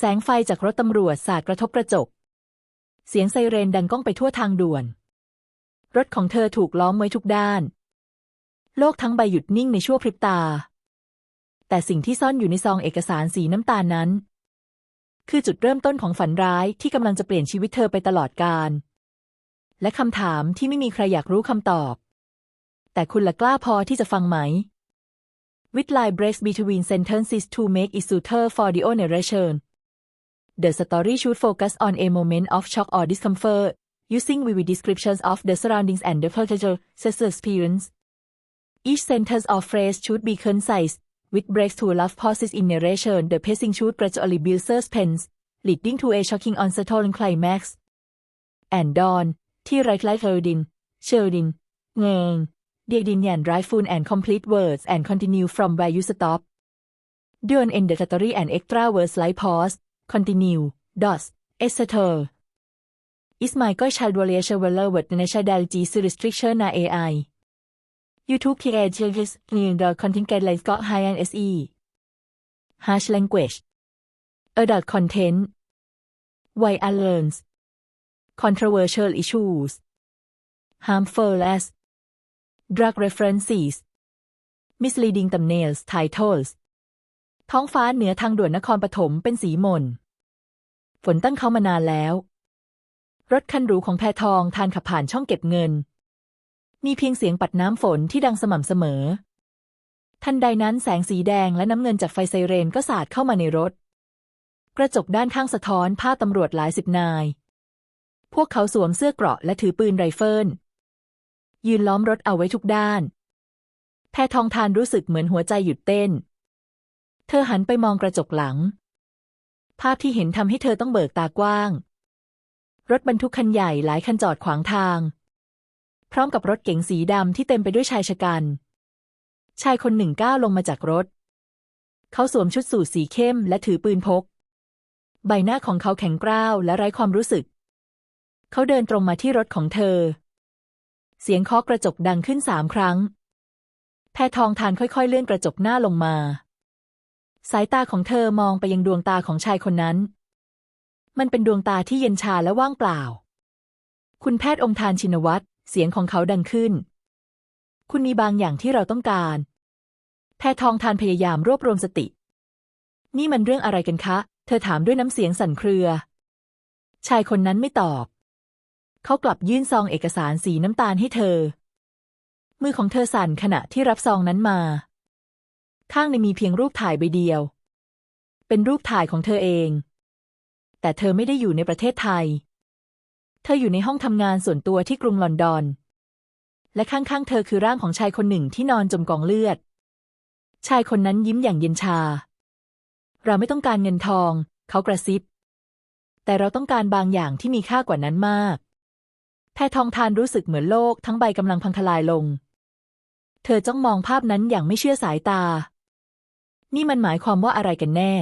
แสงไฟจากรถตำรวจสาดกระทบกระจก เสียงไซเรนดังก้องไปทั่วทางด่วน รถของเธอถูกล้อมไว้ทุกด้าน โลกทั้งใบหยุดนิ่งในชั่วพริบตา แต่สิ่งที่ซ่อนอยู่ในซองเอกสารสีน้ำตาลนั้น คือจุดเริ่มต้นของฝันร้ายที่กำลังจะเปลี่ยนชีวิตเธอไปตลอดกาล และคำถามที่ไม่มีใครอยากรู้คำตอบ แต่คุณละกล้าพอที่จะฟังไหม With line breaks between sentences to make it smoother for the narration the story should focus on a moment of shock or discomfort, using vivid descriptions of the surroundings and the potential experience. Each sentence or phrase should be concise, with breaks to allow pauses in narration. The pacing should gradually build suspense, leading to a shocking unsettling climax. And dawn, tea right light Sheldon, Sheldon, Ngeng, Diedin Yan Rifun and complete words and continue from where you stop. During in the story and extra words like pause, continue, Dos. etc. Is my g o child w a l i a t i o n l e r with national G. C. restriction na AI YouTube PA changes in the content guidelines got high and SE harsh language adult content why I learns controversial issues harmful as drug references misleading thumbnails titles ท้องฟ้าเหนือทางด่วนนครปฐมเป็นสีหม่น ฝนตั้งเข้ามานานแล้ว รถคันหรูของแพทองทานขับผ่านช่องเก็บเงิน มีเพียงเสียงปัดน้ำฝนที่ดังสม่ำเสมอ ทันใดนั้นแสงสีแดงและน้ำเงินจากไฟไซเรนก็สาดเข้ามาในรถ กระจกด้านข้างสะท้อนภาพตำรวจหลายสิบนาย พวกเขาสวมเสื้อเกราะและถือปืนไรเฟิล ยืนล้อมรถเอาไว้ทุกด้าน แพทองทานรู้สึกเหมือนหัวใจหยุดเต้น เธอหันไปมองกระจกหลัง ภาพที่เห็นทำให้เธอต้องเบิกตากว้าง รถบรรทุกคันใหญ่หลายคันจอดขวางทาง พร้อมกับรถเก๋งสีดำที่เต็มไปด้วยชายชะกัน ชายคนหนึ่งก้าวลงมาจากรถ เขาสวมชุดสูทสีเข้มและถือปืนพก ใบหน้าของเขาแข็งกร้าวและไร้ความรู้สึก เขาเดินตรงมาที่รถของเธอ เสียงเคาะกระจกดังขึ้นสามครั้ง แพทองทานค่อยๆ เลื่อนกระจกหน้าลงมา สายตาของเธอมองไปยังดวงตาของชายคนนั้น มันเป็นดวงตาที่เย็นชาและว่างเปล่า คุณแพทย์องค์ทานชินวัตรเสียงของเขาดังขึ้น คุณมีบางอย่างที่เราต้องการ แพทองทานพยายามรวบรวมสติ นี่มันเรื่องอะไรกันคะ เธอถามด้วยน้ำเสียงสั่นเครือ ชายคนนั้นไม่ตอบ เขากลับยื่นซองเอกสารสีน้ำตาลให้เธอ มือของเธอสั่นขณะที่รับซองนั้นมา ข้างในมีเพียงรูปถ่ายใบเดียว เป็นรูปถ่ายของเธอเอง แต่เธอไม่ได้อยู่ในประเทศไทย เธออยู่ในห้องทำงานส่วนตัวที่กรุงลอนดอน และข้างๆ เธอคือร่างของชายคนหนึ่งที่นอนจมกองเลือด ชายคนนั้นยิ้มอย่างเย็นชา เราไม่ต้องการเงินทอง เขากระซิบ แต่เราต้องการบางอย่างที่มีค่ากว่านั้นมาก แพทองทานรู้สึกเหมือนโลกทั้งใบกำลังพังทลายลงเธอจ้องมองภาพนั้นอย่างไม่เชื่อสายตา นี่มันหมายความว่าอะไรกันแน่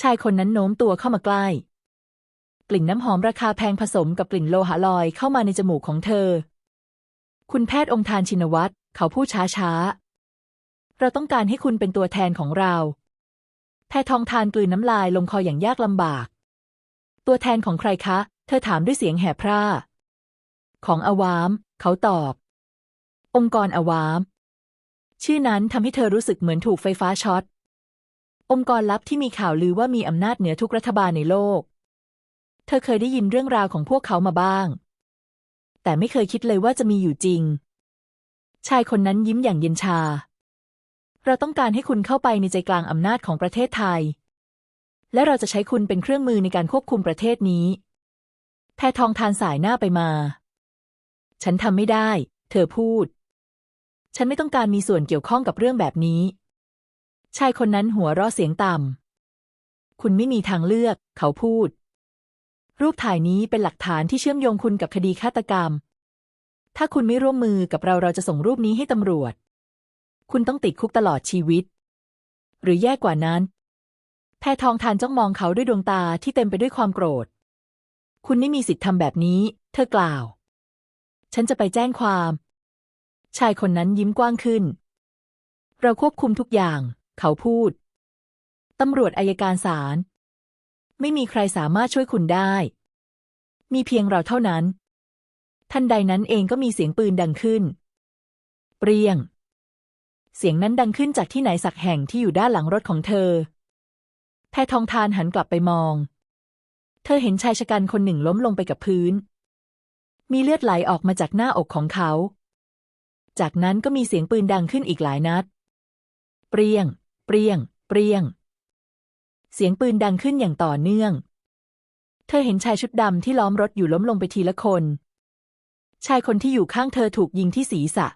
ชายคนนั้นโน้มตัวเข้ามาใกล้ กลิ่นน้ำหอมราคาแพงผสมกับกลิ่นโลหะลอยเข้ามาในจมูกของเธอ คุณแพทย์องค์ทานชินวัตรเขาพูดช้าๆ เราต้องการให้คุณเป็นตัวแทนของเรา แพทองทานกลืนน้ำลายลงคออย่างยากลำบาก ตัวแทนของใครคะ เธอถามด้วยเสียงแหบพร่า ของอวาม เขาตอบ องค์กรอวาม ชื่อนั้นทำให้เธอรู้สึกเหมือนถูกไฟฟ้าช็อต องค์กรลับที่มีข่าวลือว่ามีอำนาจเหนือทุกรัฐบาลในโลก เธอเคยได้ยินเรื่องราวของพวกเขามาบ้าง แต่ไม่เคยคิดเลยว่าจะมีอยู่จริง ชายคนนั้นยิ้มอย่างเย็นชา เราต้องการให้คุณเข้าไปในใจกลางอำนาจของประเทศไทย และเราจะใช้คุณเป็นเครื่องมือในการควบคุมประเทศนี้ แพทองทานสายหน้าไปมา ฉันทำไม่ได้ เธอพูด ฉันไม่ต้องการมีส่วนเกี่ยวข้องกับเรื่องแบบนี้ ชายคนนั้นหัวเราะเสียงต่ำ คุณไม่มีทางเลือก เขาพูด รูปถ่ายนี้เป็นหลักฐานที่เชื่อมโยงคุณกับคดีฆาตกรรม ถ้าคุณไม่ร่วมมือกับเราเราจะส่งรูปนี้ให้ตำรวจ คุณต้องติดคุกตลอดชีวิต หรือแย่กว่านั้น แพทองทานจ้องมองเขาด้วยดวงตาที่เต็มไปด้วยความโกรธ คุณไม่มีสิทธิ์ทำแบบนี้ เธอกล่าว ฉันจะไปแจ้งความ ชายคนนั้นยิ้มกว้างขึ้น เราควบคุมทุกอย่าง เขาพูด ตำรวจอายการศาลไม่มีใครสามารถช่วยคุณได้ มีเพียงเราเท่านั้น ทันใดนั้นเองก็มีเสียงปืนดังขึ้น เปรียง เสียงนั้นดังขึ้นจากที่ไหนสักแห่งที่อยู่ด้านหลังรถของเธอ แพทองทานหันกลับไปมอง เธอเห็นชายชะกันคนหนึ่งล้มลงไปกับพื้น มีเลือดไหลออกมาจากหน้าอกของเขา จากนั้นก็มีเสียงปืนดังขึ้นอีกหลายนัด เปรียง เปรียง เปรียง เสียงปืนดังขึ้นอย่างต่อเนื่อง เธอเห็นชายชุดดำที่ล้อมรถอยู่ล้มลงไปทีละคน ชายคนที่อยู่ข้างเธอถูกยิงที่ศีรษะ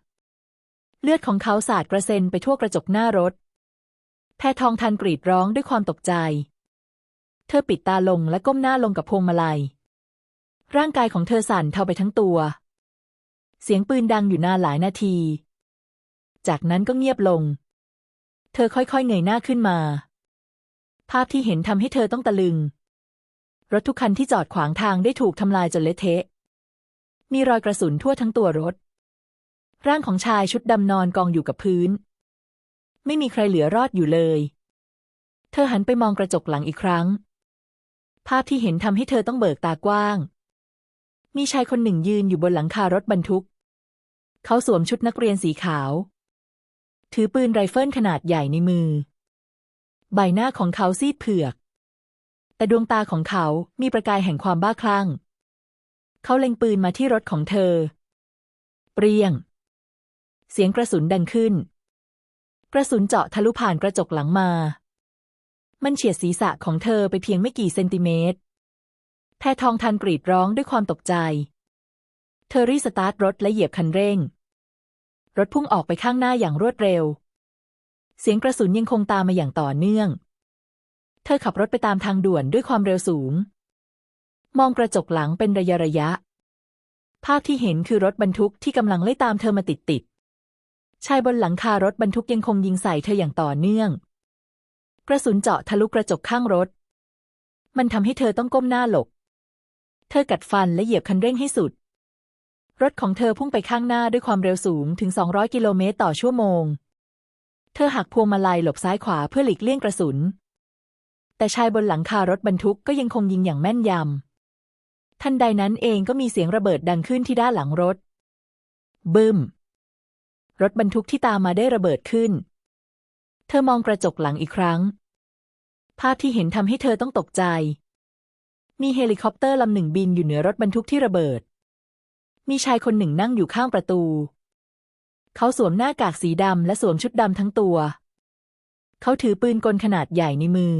เลือดของเขาสาดกระเซ็นไปทั่วกระจกหน้ารถ แพทองทันกรีดร้องด้วยความตกใจ เธอปิดตาลงและก้มหน้าลงกับพวงมาลัย ร่างกายของเธอสั่นเทาไปทั้งตัว เสียงปืนดังอยู่นานหลายนาที จากนั้นก็เงียบลง เธอค่อยๆเงยหน้าขึ้นมา ภาพที่เห็นทำให้เธอต้องตะลึง รถทุกคันที่จอดขวางทางได้ถูกทำลายจนเละเทะ มีรอยกระสุนทั่วทั้งตัวรถ ร่างของชายชุดดำนอนกองอยู่กับพื้น ไม่มีใครเหลือรอดอยู่เลย เธอหันไปมองกระจกหลังอีกครั้ง ภาพที่เห็นทำให้เธอต้องเบิกตากว้างมีชายคนหนึ่งยืนอยู่บนหลังคารถบรรทุก เขาสวมชุดนักเรียนสีขาว ถือปืนไรเฟิลขนาดใหญ่ในมือ ใบหน้าของเขาซีดเผือก แต่ดวงตาของเขามีประกายแห่งความบ้าคลั่ง เขาเล็งปืนมาที่รถของเธอ เปรียง เสียงกระสุนดังขึ้น กระสุนเจาะทะลุผ่านกระจกหลังมา มันเฉียดศีรษะของเธอไปเพียงไม่กี่เซนติเมตรแพทองทันกรีดร้องด้วยความตกใจ เธอรีสตาร์ทรถและเหยียบคันเร่ง รถพุ่งออกไปข้างหน้าอย่างรวดเร็ว เสียงกระสุนยังคงตามมาอย่างต่อเนื่อง เธอขับรถไปตามทางด่วนด้วยความเร็วสูง มองกระจกหลังเป็นระยะระยะ ภาพที่เห็นคือรถบรรทุกที่กำลังไล่ตามเธอมาติดติดชายบนหลังคารถบรรทุกยังคงยิงใส่เธออย่างต่อเนื่อง กระสุนเจาะทะลุกระจกข้างรถ มันทำให้เธอต้องก้มหน้าหลบ เธอกัดฟันและเหยียบคันเร่งให้สุด รถของเธอพุ่งไปข้างหน้าด้วยความเร็วสูงถึง 200 กิโลเมตรต่อชั่วโมง เธอหักพวงมาลัยหลบซ้ายขวาเพื่อหลีกเลี่ยงกระสุน แต่ชายบนหลังคารถบรรทุกก็ยังคงยิงอย่างแม่นยำ ทันใดนั้นเองก็มีเสียงระเบิดดังขึ้นที่ด้านหลังรถ บึ้ม รถบรรทุกที่ตามมาได้ระเบิดขึ้น เธอมองกระจกหลังอีกครั้ง ภาพที่เห็นทำให้เธอต้องตกใจ มีเฮลิคอปเตอร์ลำหนึ่งบินอยู่เหนือรถบรรทุกที่ระเบิด มีชายคนหนึ่งนั่งอยู่ข้างประตู เขาสวมหน้ากากสีดำและสวมชุดดำทั้งตัว เขาถือปืนกลขนาดใหญ่ในมือ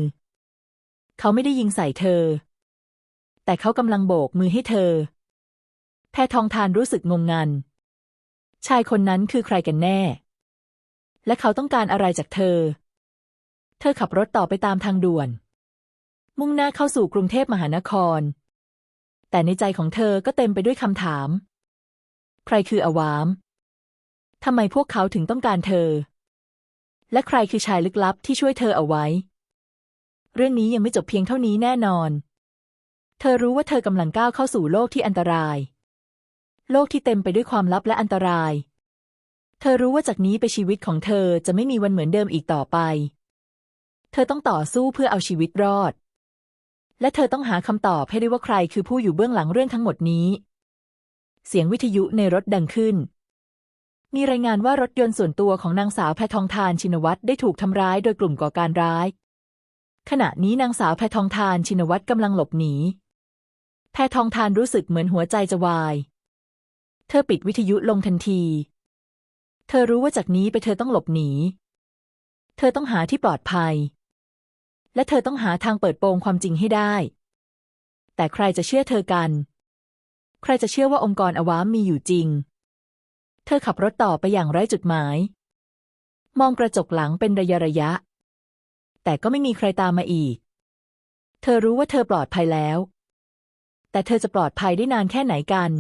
เขาไม่ได้ยิงใส่เธอ แต่เขากำลังโบกมือให้เธอ แพทองทานรู้สึกงงงัน ชายคนนั้นคือใครกันแน่ และเขาต้องการอะไรจากเธอ เธอขับรถต่อไปตามทางด่วน มุ่งหน้าเข้าสู่กรุงเทพมหานครแต่ในใจของเธอก็เต็มไปด้วยคำถาม ใครคืออวาม ทำไมพวกเขาถึงต้องการเธอ และใครคือชายลึกลับที่ช่วยเธอเอาไว้ เรื่องนี้ยังไม่จบเพียงเท่านี้แน่นอน เธอรู้ว่าเธอกำลังก้าวเข้าสู่โลกที่อันตราย โลกที่เต็มไปด้วยความลับและอันตราย เธอรู้ว่าจากนี้ไปชีวิตของเธอจะไม่มีวันเหมือนเดิมอีกต่อไป เธอต้องต่อสู้เพื่อเอาชีวิตรอดและเธอต้องหาคำตอบให้ได้ว่าใครคือผู้อยู่เบื้องหลังเรื่องทั้งหมดนี้ เสียงวิทยุในรถดังขึ้น มีรายงานว่ารถยนต์ส่วนตัวของนางสาวแพทองทานชินวัตรได้ถูกทำร้ายโดยกลุ่มก่อการร้าย ขณะนี้นางสาวแพทองทานชินวัตรกำลังหลบหนี แพทองทานรู้สึกเหมือนหัวใจจะวาย เธอปิดวิทยุลงทันที เธอรู้ว่าจากนี้ไปเธอต้องหลบหนี เธอต้องหาที่ปลอดภัย และเธอต้องหาทางเปิดโปงความจริงให้ได้ แต่ใครจะเชื่อเธอกัน ใครจะเชื่อว่าองค์กรอวามมีอยู่จริง เธอขับรถต่อไปอย่างไร้จุดหมาย มองกระจกหลังเป็นระยะระยะ แต่ก็ไม่มีใครตามมาอีก เธอรู้ว่าเธอปลอดภัยแล้ว แต่เธอจะปลอดภัยได้นานแค่ไหนกัน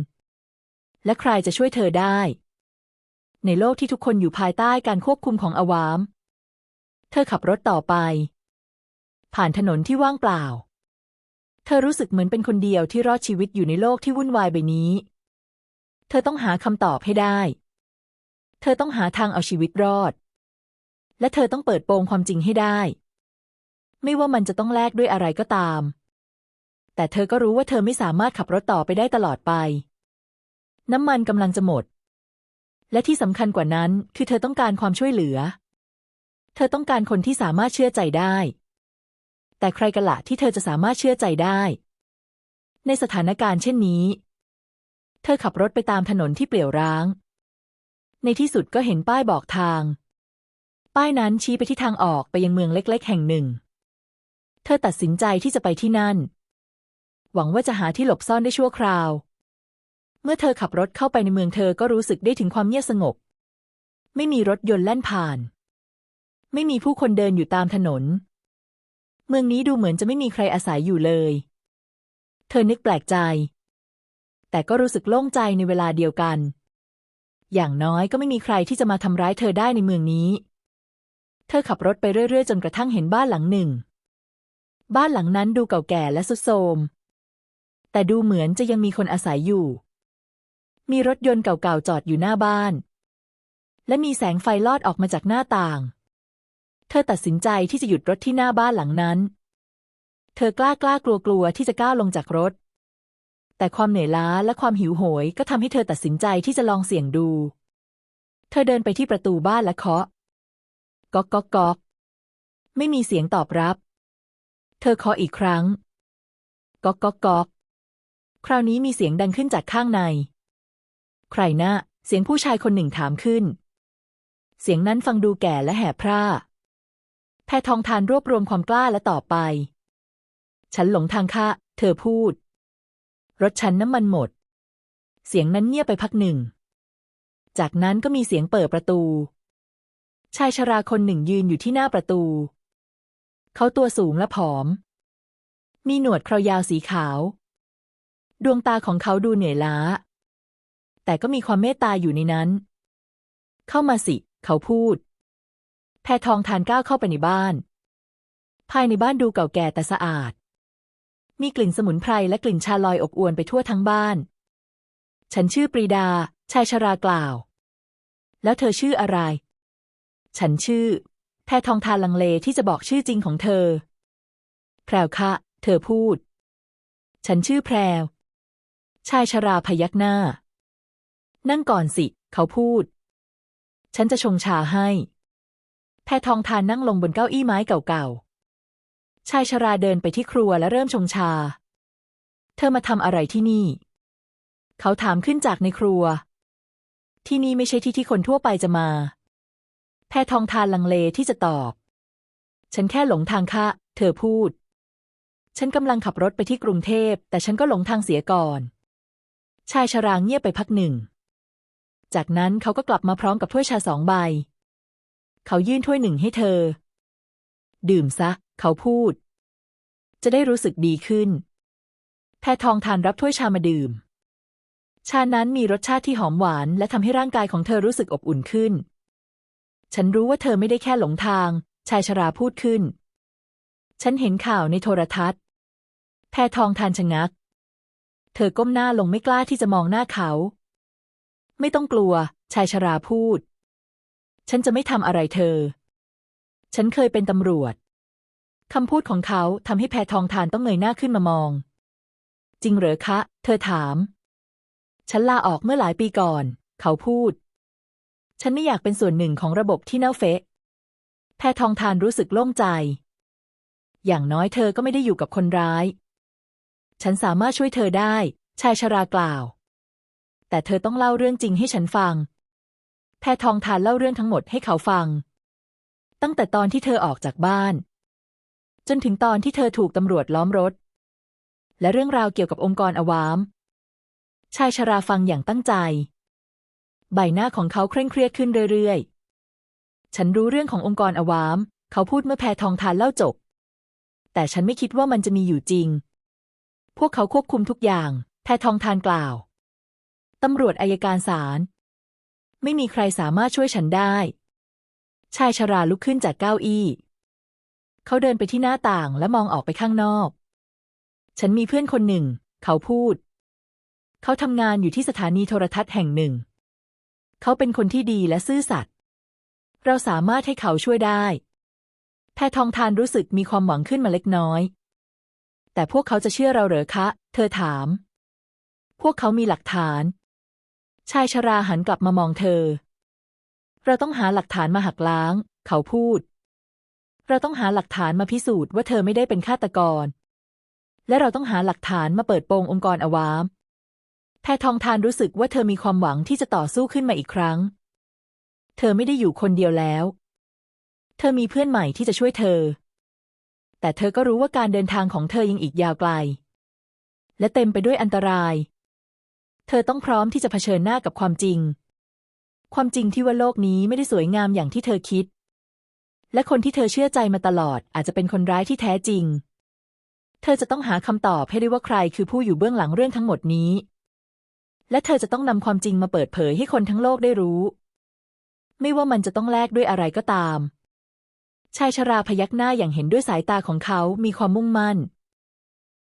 และใครจะช่วยเธอได้ ในโลกที่ทุกคนอยู่ภายใต้การควบคุมของอวาม เธอขับรถต่อไป ผ่านถนนที่ว่างเปล่า เธอรู้สึกเหมือนเป็นคนเดียวที่รอดชีวิตอยู่ในโลกที่วุ่นวายใบนี้ เธอต้องหาคำตอบให้ได้ เธอต้องหาทางเอาชีวิตรอด และเธอต้องเปิดโปงความจริงให้ได้ ไม่ว่ามันจะต้องแลกด้วยอะไรก็ตาม แต่เธอก็รู้ว่าเธอไม่สามารถขับรถต่อไปได้ตลอดไป น้ำมันกำลังจะหมด และที่สำคัญกว่านั้นคือเธอต้องการความช่วยเหลือ เธอต้องการคนที่สามารถเชื่อใจได้ แต่ใครกันละที่เธอจะสามารถเชื่อใจได้ ในสถานการณ์เช่นนี้ เธอขับรถไปตามถนนที่เปลี่ยวร้าง ในที่สุดก็เห็นป้ายบอกทาง ป้ายนั้นชี้ไปที่ทางออกไปยังเมืองเล็ก ๆ แห่งหนึ่ง เธอตัดสินใจที่จะไปที่นั่น หวังว่าจะหาที่หลบซ่อนได้ชั่วคราว เมื่อเธอขับรถเข้าไปในเมืองเธอก็รู้สึกได้ถึงความเงียบสงบ ไม่มีรถยนต์แล่นผ่าน ไม่มีผู้คนเดินอยู่ตามถนน เมืองนี้ดูเหมือนจะไม่มีใครอาศัยอยู่เลย เธอนึกแปลกใจ แต่ก็รู้สึกโล่งใจในเวลาเดียวกัน อย่างน้อยก็ไม่มีใครที่จะมาทำร้ายเธอได้ในเมืองนี้ เธอขับรถไปเรื่อยๆ จนกระทั่งเห็นบ้านหลังหนึ่ง บ้านหลังนั้นดูเก่าแก่และทรุดโทรม แต่ดูเหมือนจะยังมีคนอาศัยอยู่ มีรถยนต์เก่าๆจอดอยู่หน้าบ้าน และมีแสงไฟลอดออกมาจากหน้าต่าง เธอตัดสินใจที่จะหยุดรถที่หน้าบ้านหลังนั้น เธอกล้ากล้ากลัวกลัวที่จะก้าวลงจากรถ แต่ความเหนื่อยล้าและความหิวโหยก็ทำให้เธอตัดสินใจที่จะลองเสี่ยงดู เธอเดินไปที่ประตูบ้านและเคาะก๊อกก๊อกก๊อกไม่มีเสียงตอบรับ เธอเคาะอีกครั้งก๊อกก๊อกก๊อกคราวนี้มีเสียงดังขึ้นจากข้างใน ใครนะ่ะเสียงผู้ชายคนหนึ่งถามขึ้น เสียงนั้นฟังดูแก่และแหบพร่า แพทองทานรวบรวมความกล้าและตอบไป ฉันหลงทางค่ะ เธอพูด รถฉันน้ำมันหมด เสียงนั้นเงียบไปพักหนึ่ง จากนั้นก็มีเสียงเปิดประตู ชายชราคนหนึ่งยืนอยู่ที่หน้าประตู เขาตัวสูงและผอม มีหนวดเครายาวสีขาว ดวงตาของเขาดูเหนื่อยล้า แต่ก็มีความเมตตาอยู่ในนั้น เข้ามาสิ เขาพูด แพทองทานก้าวเข้าไปในบ้าน ภายในบ้านดูเก่าแก่แต่สะอาด มีกลิ่นสมุนไพรและกลิ่นชาลอยอบอวนไปทั่วทั้งบ้าน ฉันชื่อปรีดา ชายชรากล่าว แล้วเธอชื่ออะไร ฉันชื่อ แพทองทานลังเลที่จะบอกชื่อจริงของเธอ แพรวคะ เธอพูด ฉันชื่อแพรว ชายชราพยักหน้า นั่งก่อนสิ เขาพูด ฉันจะชงชาให้ แพทองทานนั่งลงบนเก้าอี้ไม้เก่าๆ ชายชราเดินไปที่ครัวและเริ่มชงชา เธอมาทำอะไรที่นี่ เขาถามขึ้นจากในครัว ที่นี่ไม่ใช่ที่ที่คนทั่วไปจะมา แพทองทานลังเลที่จะตอบ ฉันแค่หลงทางค่ะ เธอพูด ฉันกำลังขับรถไปที่กรุงเทพ แต่ฉันก็หลงทางเสียก่อน ชายชราเงียบไปพักหนึ่ง จากนั้นเขาก็กลับมาพร้อมกับถ้วยชาสองใบ เขายื่นถ้วยหนึ่งให้เธอ ดื่มซะ เขาพูด จะได้รู้สึกดีขึ้น แพทองทานรับถ้วยชามาดื่ม ชานั้นมีรสชาติที่หอมหวานและทำให้ร่างกายของเธอรู้สึกอบอุ่นขึ้น ฉันรู้ว่าเธอไม่ได้แค่หลงทาง ชายชราพูดขึ้น ฉันเห็นข่าวในโทรทัศน์ แพทองทานชะงัก เธอก้มหน้าลงไม่กล้าที่จะมองหน้าเขา ไม่ต้องกลัว ชายชราพูด ฉันจะไม่ทำอะไรเธอ ฉันเคยเป็นตำรวจ คำพูดของเขาทำให้แพทองทานต้องเงยหน้าขึ้นมามอง จริงเหรอคะ เธอถาม ฉันลาออกเมื่อหลายปีก่อน เขาพูด ฉันไม่อยากเป็นส่วนหนึ่งของระบบที่เน่าเฟะ แพทองทานรู้สึกโล่งใจ อย่างน้อยเธอก็ไม่ได้อยู่กับคนร้าย ฉันสามารถช่วยเธอได้ ชายชรากล่าว แต่เธอต้องเล่าเรื่องจริงให้ฉันฟัง แพทองทานเล่าเรื่องทั้งหมดให้เขาฟัง ตั้งแต่ตอนที่เธอออกจากบ้าน จนถึงตอนที่เธอถูกตำรวจล้อมรถ และเรื่องราวเกี่ยวกับองค์กรอวาม ชายชราฟังอย่างตั้งใจ ใบหน้าของเขาเคร่งเครียดขึ้นเรื่อยๆ ฉันรู้เรื่องขององค์กรอวาม เขาพูดเมื่อแพทองทานเล่าจบ แต่ฉันไม่คิดว่ามันจะมีอยู่จริง พวกเขาควบคุมทุกอย่าง แพทองทานกล่าวตำรวจอายการศาล ไม่มีใครสามารถช่วยฉันได้ ชายชราลุกขึ้นจากเก้าอี้ เขาเดินไปที่หน้าต่างและมองออกไปข้างนอก ฉันมีเพื่อนคนหนึ่ง เขาพูด เขาทำงานอยู่ที่สถานีโทรทัศน์แห่งหนึ่ง เขาเป็นคนที่ดีและซื่อสัตย์ เราสามารถให้เขาช่วยได้ แพทองทานรู้สึกมีความหวังขึ้นมาเล็กน้อย แต่พวกเขาจะเชื่อเราเหรอคะ เธอถาม พวกเขามีหลักฐาน ชายชราหันกลับมามองเธอ เราต้องหาหลักฐานมาหักล้าง เขาพูด เราต้องหาหลักฐานมาพิสูจน์ว่าเธอไม่ได้เป็นฆาตกร และเราต้องหาหลักฐานมาเปิดโปงองค์กรอวามแพทองทานรู้สึกว่าเธอมีความหวังที่จะต่อสู้ขึ้นมาอีกครั้ง เธอไม่ได้อยู่คนเดียวแล้ว เธอมีเพื่อนใหม่ที่จะช่วยเธอ แต่เธอก็รู้ว่าการเดินทางของเธอยังอีกยาวไกล และเต็มไปด้วยอันตราย เธอต้องพร้อมที่จะเผชิญหน้ากับความจริง ความจริงที่ว่าโลกนี้ไม่ได้สวยงามอย่างที่เธอคิด และคนที่เธอเชื่อใจมาตลอดอาจจะเป็นคนร้ายที่แท้จริง เธอจะต้องหาคำตอบให้ได้ว่าใครคือผู้อยู่เบื้องหลังเรื่องทั้งหมดนี้ และเธอจะต้องนำความจริงมาเปิดเผยให้คนทั้งโลกได้รู้ ไม่ว่ามันจะต้องแลกด้วยอะไรก็ตาม ชายชราพยักหน้าอย่างเห็นด้วยสายตาของเขามีความมุ่งมั่น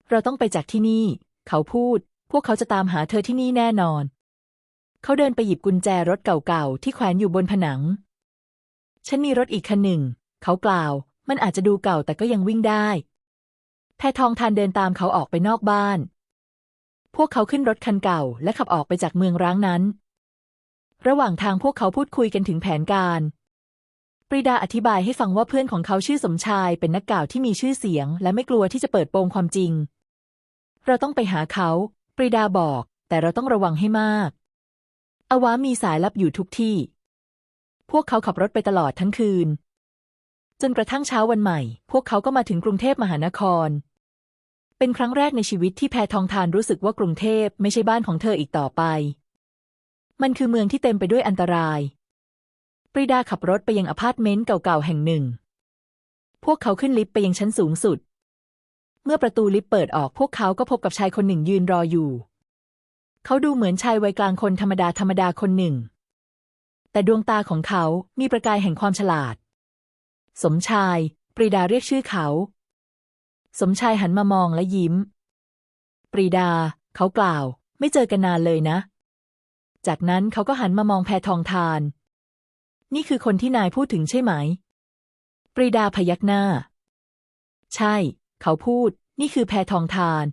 เราต้องไปจากที่นี่ เขาพูด พวกเขาจะตามหาเธอที่นี่แน่นอน เขาเดินไปหยิบกุญแจรถเก่าๆ ที่แขวนอยู่บนผนัง ฉันมีรถอีกคันหนึ่ง เขากล่าว มันอาจจะดูเก่าแต่ก็ยังวิ่งได้ แพทองทานเดินตามเขาออกไปนอกบ้าน พวกเขาขึ้นรถคันเก่า และขับออกไปจากเมืองร้างนั้น ระหว่างทางพวกเขาพูดคุยกันถึงแผนการ ปรีดาอธิบายให้ฟังว่าเพื่อนของเขาชื่อสมชายเป็นนักกล่าวที่มีชื่อเสียง และไม่กลัวที่จะเปิดโปงความจริง เราต้องไปหาเขา ปรีดาบอก แต่เราต้องระวังให้มาก อวามีสายลับอยู่ทุกที่ พวกเขาขับรถไปตลอดทั้งคืน จนกระทั่งเช้าวันใหม่ พวกเขาก็มาถึงกรุงเทพมหานคร เป็นครั้งแรกในชีวิตที่แพทองทานรู้สึกว่ากรุงเทพไม่ใช่บ้านของเธออีกต่อไป มันคือเมืองที่เต็มไปด้วยอันตราย ปรีดาขับรถไปยังอพาร์ตเมนต์เก่าๆแห่งหนึ่ง พวกเขาขึ้นลิฟต์ไปยังชั้นสูงสุด เมื่อประตูลิฟต์เปิดออกพวกเขาก็พบกับชายคนหนึ่งยืนรออยู่ เขาดูเหมือนชายวัยกลางคนธรรมดาธรรมดาคนหนึ่ง แต่ดวงตาของเขามีประกายแห่งความฉลาด สมชาย ปรีดาเรียกชื่อเขา สมชายหันมามองและยิ้ม ปรีดา เขากล่าว ไม่เจอกันนานเลยนะ จากนั้นเขาก็หันมามองแพทองทาน นี่คือคนที่นายพูดถึงใช่ไหม ปรีดาพยักหน้า ใช่ เขาพูด นี่คือแพทองทาน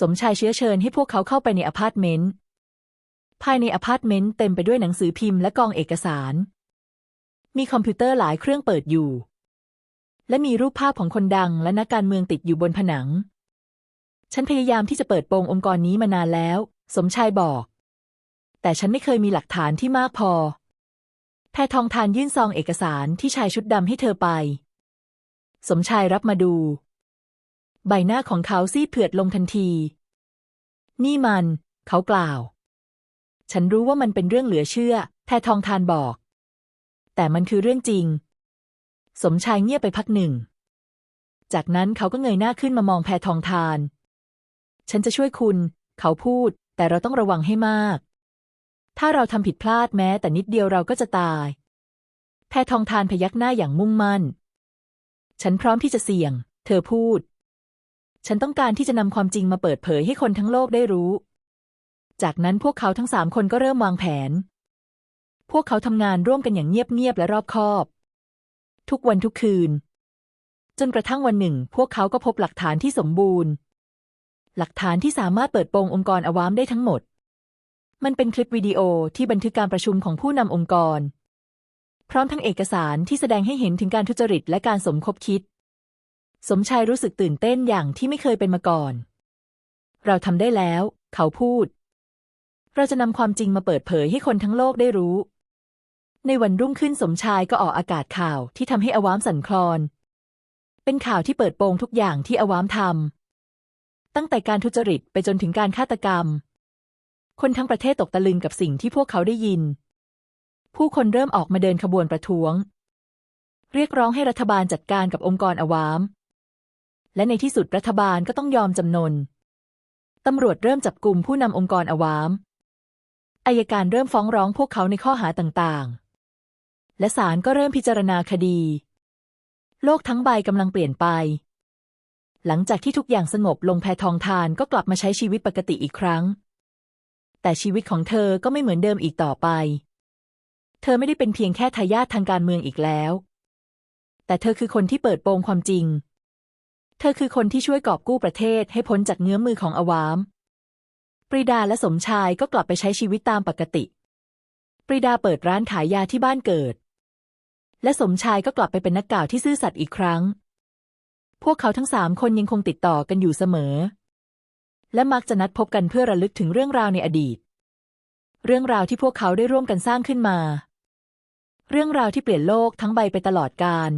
สมชายเชื้อเชิญให้พวกเขาเข้าไปในอพาร์ตเมนต์ ภายในอพาร์ตเมนต์เต็มไปด้วยหนังสือพิมพ์และกองเอกสาร มีคอมพิวเตอร์หลายเครื่องเปิดอยู่ และมีรูปภาพของคนดังและนักการเมืองติดอยู่บนผนัง ฉันพยายามที่จะเปิดโปงองค์กรนี้มานานแล้ว สมชายบอก แต่ฉันไม่เคยมีหลักฐานที่มากพอ แพทองทานยื่นซองเอกสารที่ชายชุดดำให้เธอไปสมชายรับมาดู ใบหน้าของเขาซีดเผือดลงทันที นี่มัน เขากล่าว ฉันรู้ว่ามันเป็นเรื่องเหลือเชื่อแพทองทานบอก แต่มันคือเรื่องจริง สมชายเงียบไปพักหนึ่ง จากนั้นเขาก็เงยหน้าขึ้นมามองแพทองทาน ฉันจะช่วยคุณ เขาพูด แต่เราต้องระวังให้มาก ถ้าเราทำผิดพลาดแม้ แต่นิดเดียวเราก็จะตาย แพทองทานพยักหน้าอย่างมุ่งมั่น ฉันพร้อมที่จะเสี่ยง เธอพูด ฉันต้องการที่จะนำความจริงมาเปิดเผยให้คนทั้งโลกได้รู้ จากนั้นพวกเขาทั้งสามคนก็เริ่มวางแผน พวกเขาทำงานร่วมกันอย่างเงียบๆและรอบคอบ ทุกวันทุกคืน จนกระทั่งวันหนึ่ง พวกเขาก็พบหลักฐานที่สมบูรณ์ หลักฐานที่สามารถเปิดโปงองค์กรอวามได้ทั้งหมด มันเป็นคลิปวิดีโอที่บันทึกการประชุมของผู้นำองค์กร พร้อมทั้งเอกสารที่แสดงให้เห็นถึงการทุจริตและการสมคบคิด สมชายรู้สึกตื่นเต้นอย่างที่ไม่เคยเป็นมาก่อน เราทำได้แล้ว เขาพูด เราจะนำความจริงมาเปิดเผยให้คนทั้งโลกได้รู้ ในวันรุ่งขึ้นสมชายก็ออกอากาศข่าวที่ทำให้อวามสั่นคลอน เป็นข่าวที่เปิดโปงทุกอย่างที่อวามทำตั้งแต่การทุจริตไปจนถึงการฆาตกรรม คนทั้งประเทศตกตะลึงกับสิ่งที่พวกเขาได้ยิน ผู้คนเริ่มออกมาเดินขบวนประท้วง เรียกร้องให้รัฐบาลจัดการกับองค์กรอวาม และในที่สุดรัฐบาลก็ต้องยอมจำนน ตำรวจเริ่มจับกลุ่มผู้นำองค์กรอวามอายการเริ่มฟ้องร้องพวกเขาในข้อหาต่างๆ และศาลก็เริ่มพิจารณาคดี โลกทั้งใบกำลังเปลี่ยนไป หลังจากที่ทุกอย่างสงบลงแพทองทานก็กลับมาใช้ชีวิตปกติอีกครั้ง แต่ชีวิตของเธอก็ไม่เหมือนเดิมอีกต่อไป เธอไม่ได้เป็นเพียงแค่ทายาททางการเมืองอีกแล้ว แต่เธอคือคนที่เปิดโปงความจริง เธอคือคนที่ช่วยกอบกู้ประเทศให้พ้นจากเงื้อมมือของอวาม ปรีดาและสมชายก็กลับไปใช้ชีวิตตามปกติ ปรีดาเปิดร้านขายยาที่บ้านเกิด และสมชายก็กลับไปเป็นนักกล่าวที่ซื่อสัตย์อีกครั้ง พวกเขาทั้งสามคนยังคงติดต่อกันอยู่เสมอ และมักจะนัดพบกันเพื่อระลึกถึงเรื่องราวในอดีต เรื่องราวที่พวกเขาได้ร่วมกันสร้างขึ้นมา เรื่องราวที่เปลี่ยนโลกทั้งใบไปตลอดกาล